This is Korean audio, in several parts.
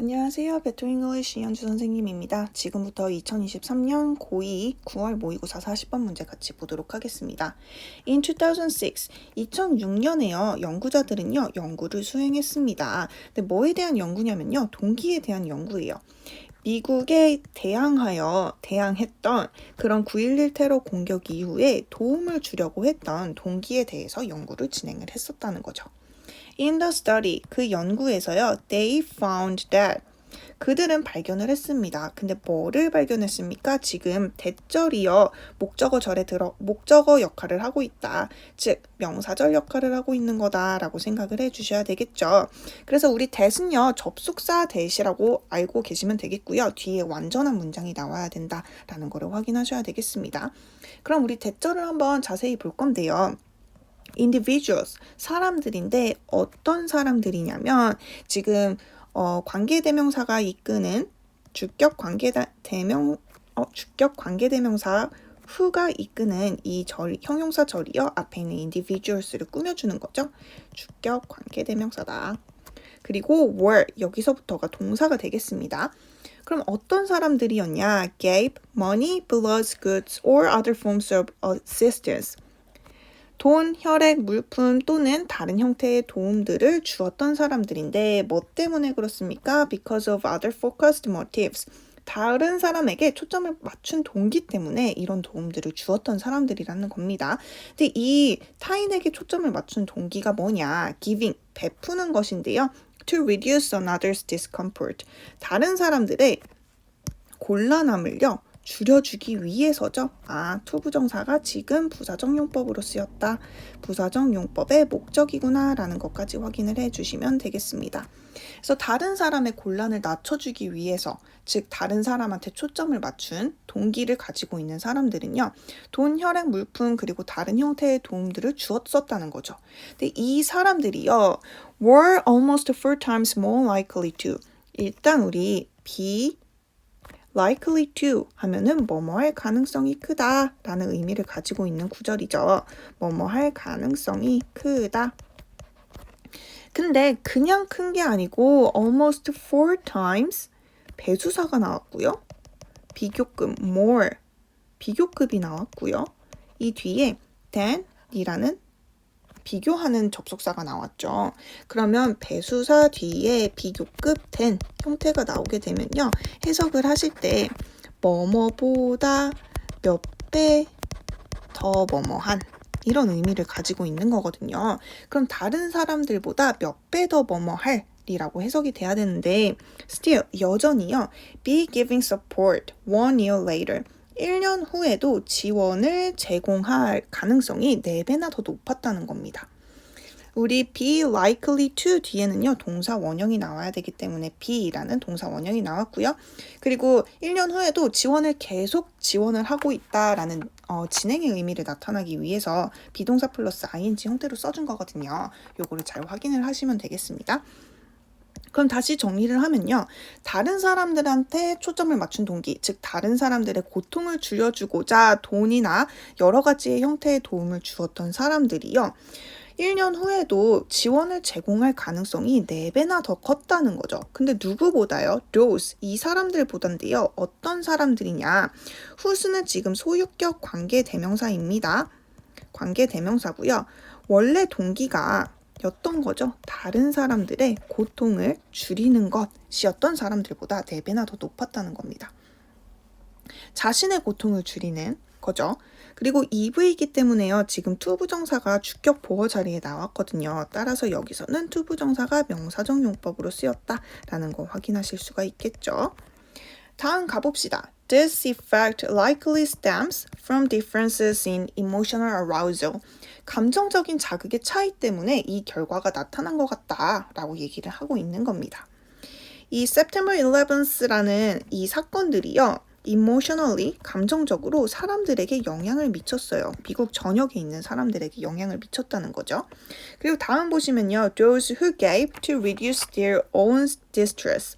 안녕하세요. 베토 잉글리시 이현주 선생님입니다. 지금부터 2023년 고2 9월 모의고사 40번 문제 같이 보도록 하겠습니다. In 2006, 2006년에요. 연구자들은요, 연구를 수행했습니다. 근데 뭐에 대한 연구냐면요, 동기에 대한 연구예요. 미국에 대항하여 대항했던 그런 9.11 테러 공격 이후에 도움을 주려고 했던 동기에 대해서 연구를 진행을 했었다는 거죠. In the study, 그 연구에서요, they found that 그들은 발견을 했습니다. 근데 뭐를 발견했습니까? 지금 대절이요. 목적어 절에 들어 목적어 역할을 하고 있다. 즉 명사절 역할을 하고 있는 거다라고 생각을 해 주셔야 되겠죠. 그래서 우리 that은요. 접속사 that이라고 알고 계시면 되겠고요. 뒤에 완전한 문장이 나와야 된다라는 거를 확인하셔야 되겠습니다. 그럼 우리 대절을 한번 자세히 볼 건데요. Individuals 사람들인데 어떤 사람들이냐면 지금 어, 관계대명사가 이끄는 주격 관계대명 어, 주격 관계대명사 who가 이끄는 이 절, 형용사 절이요 앞에 있는 individuals를 꾸며주는 거죠. 주격 관계대명사다. 그리고 were 여기서부터가 동사가 되겠습니다. 그럼 어떤 사람들이었냐? gave money, blood, goods or other forms of assistance. 돈, 혈액, 물품 또는 다른 형태의 도움들을 주었던 사람들인데 뭐 때문에 그렇습니까? Because of other focused motives. 다른 사람에게 초점을 맞춘 동기 때문에 이런 도움들을 주었던 사람들이라는 겁니다. 근데 이 타인에게 초점을 맞춘 동기가 뭐냐? giving, 베푸는 것인데요. to reduce another's discomfort. 다른 사람들의 곤란함을요. 줄여주기 위해서죠. 아, 투부정사가 지금 부사적 용법으로 쓰였다. 부사적 용법의 목적이구나 라는 것까지 확인을 해주시면 되겠습니다. 그래서 다른 사람의 곤란을 낮춰주기 위해서, 즉 다른 사람한테 초점을 맞춘 동기를 가지고 있는 사람들은요. 돈, 혈액, 물품 그리고 다른 형태의 도움들을 주었었다는 거죠. 근데 이 사람들이요. were almost four times more likely to 일단 우리 be likely to 하면은 뭐뭐 할 가능성이 크다 라는 의미를 가지고 있는 구절이죠. 뭐뭐 할 가능성이 크다. 근데 그냥 큰 게 아니고 almost four times 배수사가 나왔고요. 비교급 more 비교급이 나왔고요. 이 뒤에 than 이라는 비교하는 접속사가 나왔죠. 그러면 배수사 뒤에 비교급 된 형태가 나오게 되면요. 해석을 하실 때 뭐뭐보다 몇 배 더 뭐뭐한 이런 의미를 가지고 있는 거거든요. 그럼 다른 사람들보다 몇 배 더 뭐뭐할 이라고 해석이 돼야 되는데 still 여전히요. be giving support one year later 1년 후에도 지원을 제공할 가능성이 4배나 더 높았다는 겁니다. 우리 be likely to 뒤에는요, 동사 원형이 나와야 되기 때문에 be라는 동사 원형이 나왔고요. 그리고 1년 후에도 지원을 계속 지원을 하고 있다라는 어, 진행의 의미를 나타나기 위해서 비동사 플러스 ing 형태로 써준 거거든요. 요거를 잘 확인을 하시면 되겠습니다. 그럼 다시 정리를 하면요. 다른 사람들한테 초점을 맞춘 동기, 즉 다른 사람들의 고통을 줄여주고자 돈이나 여러 가지의 형태의 도움을 주었던 사람들이요. 1년 후에도 지원을 제공할 가능성이 4배나 더 컸다는 거죠. 근데 누구보다요? those, 이 사람들보단데요. 어떤 사람들이냐? who스는 지금 소유격 관계 대명사입니다. 관계 대명사고요. 원래 동기가 였던 거죠. 다른 사람들의 고통을 줄이는 것이었던 사람들보다 4배나 더 높았다는 겁니다. 자신의 고통을 줄이는 거죠. 그리고 EV이기 때문에요. 지금 투부정사가 주격 보호 자리에 나왔거든요. 따라서 여기서는 투부정사가 명사적 용법으로 쓰였다라는 거 확인하실 수가 있겠죠. 다음 가봅시다. This effect likely stems from differences in emotional arousal. 감정적인 자극의 차이 때문에 이 결과가 나타난 것 같다라고 얘기를 하고 있는 겁니다. 이 September 11th라는 이 사건들이요. emotionally 감정적으로 사람들에게 영향을 미쳤어요. 미국 전역에 있는 사람들에게 영향을 미쳤다는 거죠. 그리고 다음 보시면요. those who gave to reduce their own distress.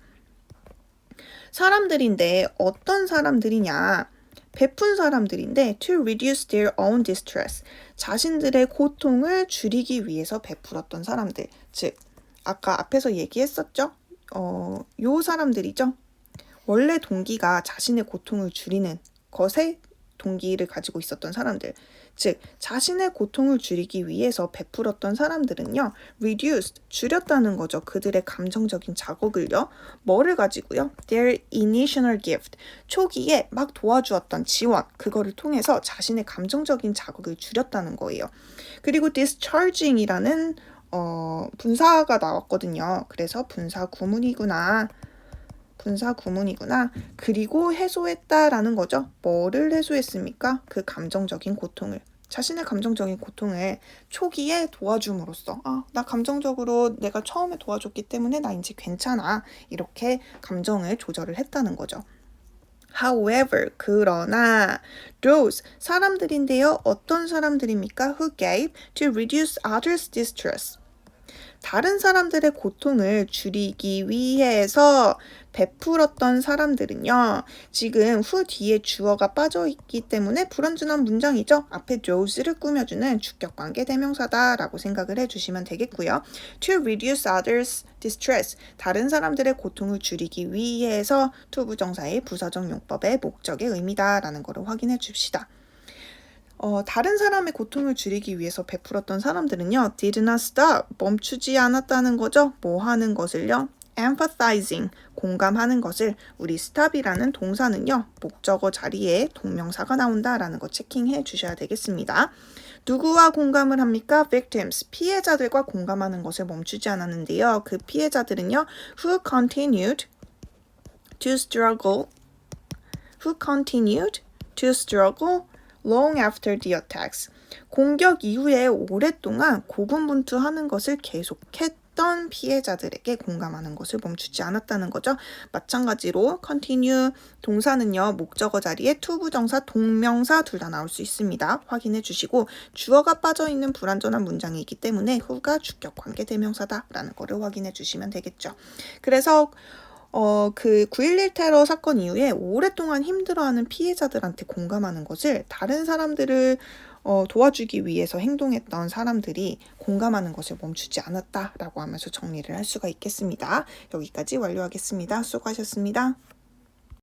사람들인데 어떤 사람들이냐? 베푼 사람들인데 to reduce their own distress. 자신들의 고통을 줄이기 위해서 베풀었던 사람들. 즉 아까 앞에서 얘기했었죠? 어, 요 사람들이죠. 원래 동기가 자신의 고통을 줄이는 것에 동기를 가지고 있었던 사람들. 즉, 자신의 고통을 줄이기 위해서 베풀었던 사람들은요, reduced, 줄였다는 거죠. 그들의 감정적인 자극을요. 뭐를 가지고요? Their initial gift, 초기에 막 도와주었던 지원, 그거를 통해서 자신의 감정적인 자극을 줄였다는 거예요. 그리고 discharging이라는 어, 분사가 나왔거든요. 그래서 분사 구문이구나. 분사 구문이구나. 그리고 해소했다라는 거죠. 뭐를 해소했습니까? 그 감정적인 고통을. 자신의 감정적인 고통을 초기에 도와줌으로써, 아, 나 감정적으로 내가 처음에 도와줬기 때문에 나 이제 괜찮아. 이렇게 감정을 조절을 했다는 거죠. However, 그러나 those 사람들인데요. 어떤 사람들입니까? Who gave to reduce others' distress. 다른 사람들의 고통을 줄이기 위해서 베풀었던 사람들은요. 지금 후 뒤에 주어가 빠져 있기 때문에 불완전한 문장이죠. 앞에 those를 꾸며주는 주격 관계 대명사다라고 생각을 해주시면 되겠고요. To reduce others' distress. 다른 사람들의 고통을 줄이기 위해서 투부정사의 부사적 용법의 목적의 의미다라는 것을 확인해 줍시다. 어, 다른 사람의 고통을 줄이기 위해서 베풀었던 사람들은요, did not stop, 멈추지 않았다는 거죠. 뭐 하는 것을요? Empathizing, 공감하는 것을 우리 stop이라는 동사는요, 목적어 자리에 동명사가 나온다라는 거 체킹해 주셔야 되겠습니다. 누구와 공감을 합니까? victims, 피해자들과 공감하는 것을 멈추지 않았는데요. 그 피해자들은요, who continued to struggle, who continued to struggle long after the attacks. 공격 이후에 오랫동안 고군분투하는 것을 계속했 던 피해자들에게 공감하는 것을 멈추지 않았다는 거죠. 마찬가지로 continue 동사는요. 목적어 자리에 to 부정사, 동명사 둘 다 나올 수 있습니다. 확인해 주시고 주어가 빠져 있는 불완전한 문장이기 때문에 who가 주격 관계 대명사다라는 거를 확인해 주시면 되겠죠. 그래서 어, 그 9.11 테러 사건 이후에 오랫동안 힘들어하는 피해자들한테 공감하는 것을 다른 사람들을 어, 도와주기 위해서 행동했던 사람들이 공감하는 것을 멈추지 않았다라고 하면서 정리를 할 수가 있겠습니다. 여기까지 완료하겠습니다. 수고하셨습니다.